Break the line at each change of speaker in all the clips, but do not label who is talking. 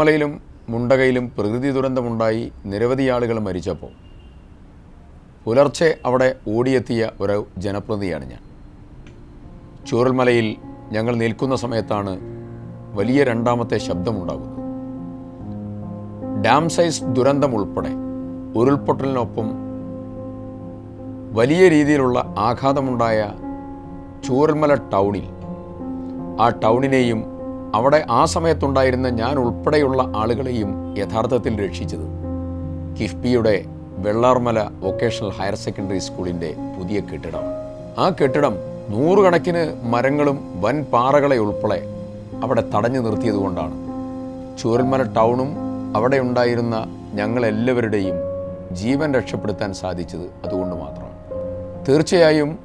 ചൂരൽമലയിലും മുണ്ടകയിലും പ്രകൃതി ദുരന്തമുണ്ടായി നിരവധി ആളുകൾ മരിച്ചപ്പോൾ. പുലർച്ചെ അവിടെ ഓടിയെത്തിയ ഒരു ജനപ്രതിയാണ് ഞാൻ. ചൂരൽമലയിൽ ഞങ്ങൾ നിൽക്കുന്ന സമയത്താണ് വലിയ രണ്ടാമത്തെ ശബ്ദമുണ്ടാകുന്നത്. ഡാം സൈസ് ദുരന്തം ഉൾപ്പെടെ ഉരുൾപൊട്ടലിനൊപ്പം വലിയ രീതിയിലുള്ള ആഘാതമുണ്ടായ ചൂരൽമല ടൗണിൽ ആ ടൗണിനെയും അവിടെ ആ സമയത്തുണ്ടായിരുന്ന ഞാൻ ഉൾപ്പെടെയുള്ള ആളുകളെയും യഥാർത്ഥത്തിൽ രക്ഷിച്ചത്. കിഫ്ബിയുടെ വെള്ളാർമല വൊക്കേഷണൽ ഹയർ സെക്കൻഡറി സ്കൂളിന്റെ പുതിയ കെട്ടിടം. ആ കെട്ടിടം നൂറുകണക്കിന് മരങ്ങളും വൻ പാറകളെ ഉൾപ്പെടെ അവിടെ തടഞ്ഞു നിർത്തിയതുകൊണ്ടാണ് ചൂരൽമല ടൗണും അവിടെ ഉണ്ടായിരുന്ന ഞങ്ങളെല്ലാവരുടെയും ജീവൻ രക്ഷപ്പെടുത്താൻ സാധിച്ചത് അതുകൊണ്ട് മാത്രമാണ് തീർച്ചയായും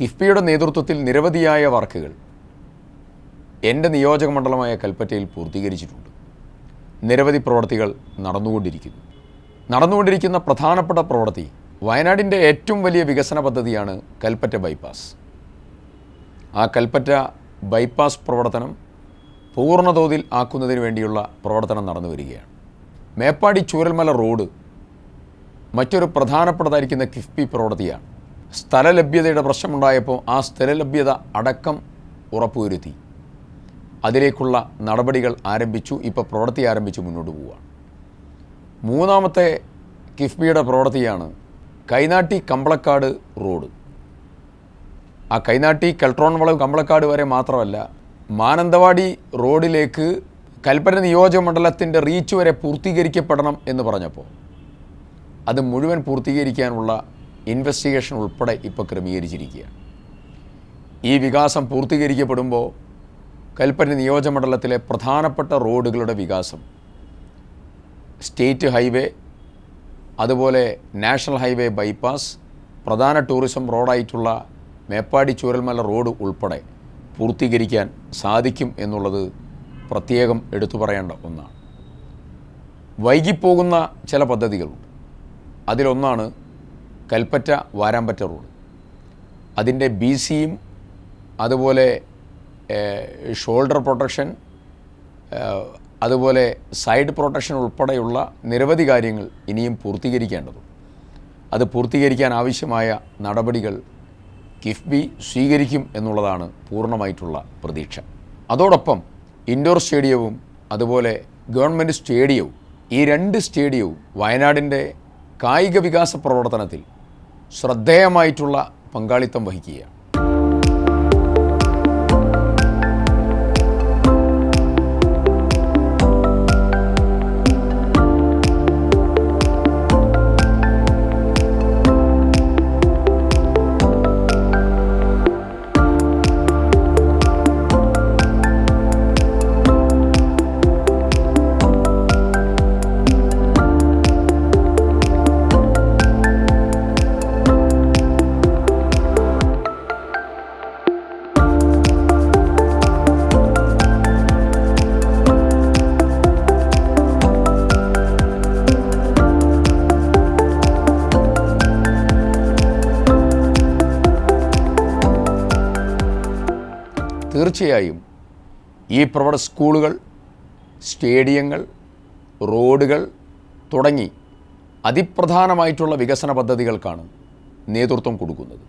കിഫ്ബിയുടെ നേതൃത്വത്തിൽ നിരവധിയായ വർക്കുകൾ എന്റെ നിയോജക മണ്ഡലമായ കൽപ്പറ്റയിൽ പൂർത്തീകരിച്ചിട്ടുണ്ട്. നിരവധി പ്രവർത്തികൾ നടന്നുകൊണ്ടിരിക്കുന്നു. നടന്നുകൊണ്ടിരിക്കുന്ന പ്രധാനപ്പെട്ട പ്രവൃത്തി വയനാടിന്റെ ഏറ്റവും വലിയ വികസന പദ്ധതിയാണ് കൽപ്പറ്റ ബൈപ്പാസ്. ആ കൽപ്പറ്റ ബൈപ്പാസ് പ്രവർത്തനം പൂർണതോതിൽ ആക്കുന്നതിന് വേണ്ടിയുള്ള പ്രവർത്തനം നടന്നു വരികയാണ്. മേപ്പാടി ചൂരൽമല റോഡ് മറ്റൊരു പ്രധാനപ്പെട്ടതായിരിക്കുന്ന കിഫ്ബി പ്രവൃത്തിയാണ്. സ്ഥലലഭ്യതയുടെ പ്രശ്നമുണ്ടായപ്പോൾ ആ സ്ഥലലഭ്യത അടക്കം ഉറപ്പുവരുത്തി. അതിലേക്കുള്ള നടപടികൾ ആരംഭിച്ചു ഇപ്പോൾ പ്രവൃത്തി ആരംഭിച്ചു മുന്നോട്ട് പോവുകയാണ് മൂന്നാമത്തെ കിഫ്ബിയുടെ പ്രവൃത്തിയാണ് കൈനാട്ടി കമ്പളക്കാട് റോഡ്. ആ കൈനാട്ടി കെൽട്രോൺ വളവ് കമ്പളക്കാട് വരെ മാത്രമല്ല മാനന്തവാടി റോഡിലേക്ക് കൽപ്പന നിയോജക മണ്ഡലത്തിന്റെ റീച്ച് വരെ പൂർത്തീകരിക്കപ്പെടണം എന്ന് പറഞ്ഞപ്പോൾ അത് മുഴുവൻ പൂർത്തീകരിക്കാനുള്ള ഇൻവെസ്റ്റിഗേഷൻ ഉൾപ്പെടെ ഇപ്പോൾ ക്രമീകരിച്ചിരിക്കുകയാണ്. ഈ വികാസം പൂർത്തീകരിക്കപ്പെടുമ്പോൾ കൽപ്പന നിയോജകമണ്ഡലത്തിലെ പ്രധാനപ്പെട്ട റോഡുകളുടെ വികാസം. സ്റ്റേറ്റ് ഹൈവേ അതുപോലെ നാഷണൽ ഹൈവേ ബൈപ്പാസ് പ്രധാന ടൂറിസം റോഡായിട്ടുള്ള മേപ്പാടി ചൂരൽമല റോഡ് ഉൾപ്പെടെ പൂർത്തീകരിക്കാൻ സാധിക്കും എന്നുള്ളത് പ്രത്യേകം എടുത്തു പറയേണ്ട ഒന്നാണ്. വൈകിപ്പോകുന്ന ചില പദ്ധതികളുണ്ട്. അതിലൊന്നാണ് കൽപ്പറ്റ വാരാമ്പറ്റ റോഡ്. അതിന്റെ ബി സിയും അതുപോലെ ഷോൾഡർ പ്രൊട്ടക്ഷൻ അതുപോലെ സൈഡ് പ്രൊട്ടക്ഷൻ ഉൾപ്പെടെയുള്ള നിരവധി കാര്യങ്ങൾ ഇനിയും പൂർത്തീകരിക്കേണ്ടതുണ്ട്. അത് പൂർത്തീകരിക്കാൻ ആവശ്യമായ നടപടികൾ കിഫ്ബി സ്വീകരിക്കും എന്നുള്ളതാണ് പൂർണമായിട്ടുള്ള പ്രതീക്ഷ. അതോടൊപ്പം ഇൻഡോർ സ്റ്റേഡിയവും അതുപോലെ ഗവൺമെന്റ് സ്റ്റേഡിയവും ഈ രണ്ട് സ്റ്റേഡിയവും വയനാടിന്റെ കായിക വികാസ പ്രവർത്തനത്തിൽ ശ്രദ്ധേയമായിട്ടുള്ള പങ്കാളിത്തം വഹിക്കുകയാണ്. തീർച്ചയായും ഈ പ്രവണ സ്കൂളുകൾ സ്റ്റേഡിയങ്ങൾ റോഡുകൾ തുടങ്ങി അതിപ്രധാനമായിട്ടുള്ള വികസന പദ്ധതികൾക്കാണ് നേതൃത്വം കൊടുക്കുന്നത്.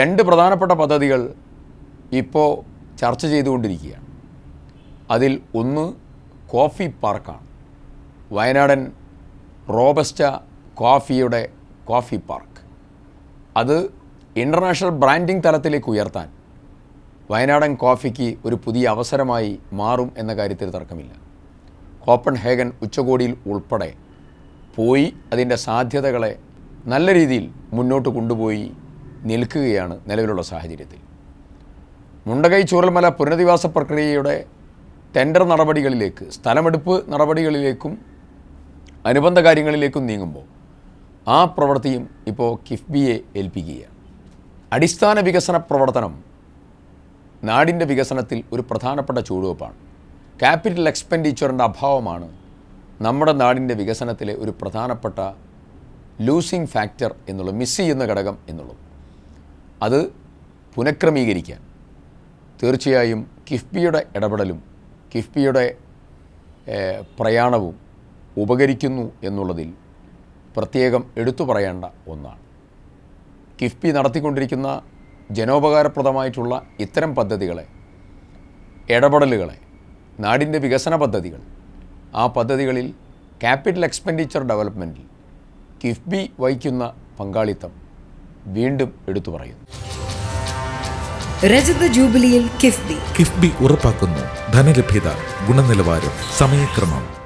രണ്ട് പ്രധാനപ്പെട്ട പദ്ധതികൾ ഇപ്പോൾ ചർച്ച ചെയ്തുകൊണ്ടിരിക്കുകയാണ്. അതിൽ ഒന്ന് കോഫി പാർക്കാണ്. വയനാടൻ റോബസ്റ്റ കോഫിയുടെ കോഫി പാർക്ക്. അത് ഇന്റർനാഷണൽ ബ്രാൻഡിംഗ് തലത്തിലേക്ക് ഉയർത്താൻ വയനാടൻ കോഫിക്ക് ഒരു പുതിയ അവസരമായി മാറും എന്ന കാര്യത്തിൽ തർക്കമില്ല. കോപ്പൺ ഹേഗൻ ഉച്ചകോടിയിൽ ഉൾപ്പെടെ പോയി അതിന്റെ സാധ്യതകളെ നല്ല രീതിയിൽ മുന്നോട്ട് കൊണ്ടുപോയി നിൽക്കുകയാണ് നിലവിലുള്ള സാഹചര്യത്തിൽ. മുണ്ടകൈ ചൂരൽമല പുനരധിവാസ പ്രക്രിയയുടെ ടെൻഡർ നടപടികളിലേക്ക് സ്ഥലമെടുപ്പ് നടപടികളിലേക്കും അനുബന്ധ കാര്യങ്ങളിലേക്കും നീങ്ങുമ്പോൾ ആ പ്രവൃത്തിയും ഇപ്പോൾ കിഫ്ബിയെ ഏൽപ്പിക്കുകയാണ്. അടിസ്ഥാന വികസന പ്രവർത്തനം നാടിന്റെ വികസനത്തിൽ ഒരു പ്രധാനപ്പെട്ട ചുവടുവെപ്പാണ്. ക്യാപിറ്റൽ എക്സ്പെൻഡിച്ചറിന്റെ അഭാവമാണ് നമ്മുടെ നാടിന്റെ വികസനത്തിലെ ഒരു പ്രധാനപ്പെട്ട ലൂസിങ് ഫാക്ടർ എന്നുള്ളത് മിസ് ചെയ്യുന്ന ഘടകം എന്നുള്ളത്. അത് പുനഃക്രമീകരിക്കാൻ. തീർച്ചയായും കിഫ്ബിയുടെ ഇടപെടലും കിഫ്ബിയുടെ പ്രയാണവും ഉപകരിക്കുന്നു എന്നുള്ളതിൽ പ്രത്യേകം എടുത്തു പറയേണ്ട ഒന്നാണ്. കിഫ്ബി നടത്തിക്കൊണ്ടിരിക്കുന്ന ജനോപകാരപ്രദമായിട്ടുള്ള ഇത്തരം പദ്ധതികളെ ഇടപെടലുകളെ നാടിന്റെ വികസന പദ്ധതികൾ ആ പദ്ധതികളിൽ ക്യാപിറ്റൽ എക്സ്പെൻഡിച്ചർ ഡെവലപ്മെന്റിൽ കിഫ്ബി വഹിക്കുന്ന പങ്കാളിത്തം വീണ്ടും എടുത്തു പറയുന്നു.
രജത ജൂബിലിയിൽ കിഫ്ബി.
കിഫ്ബി ഉറപ്പാക്കുന്നു. ധനലഭ്യത ഗുണനിലവാരം സമയക്രമം.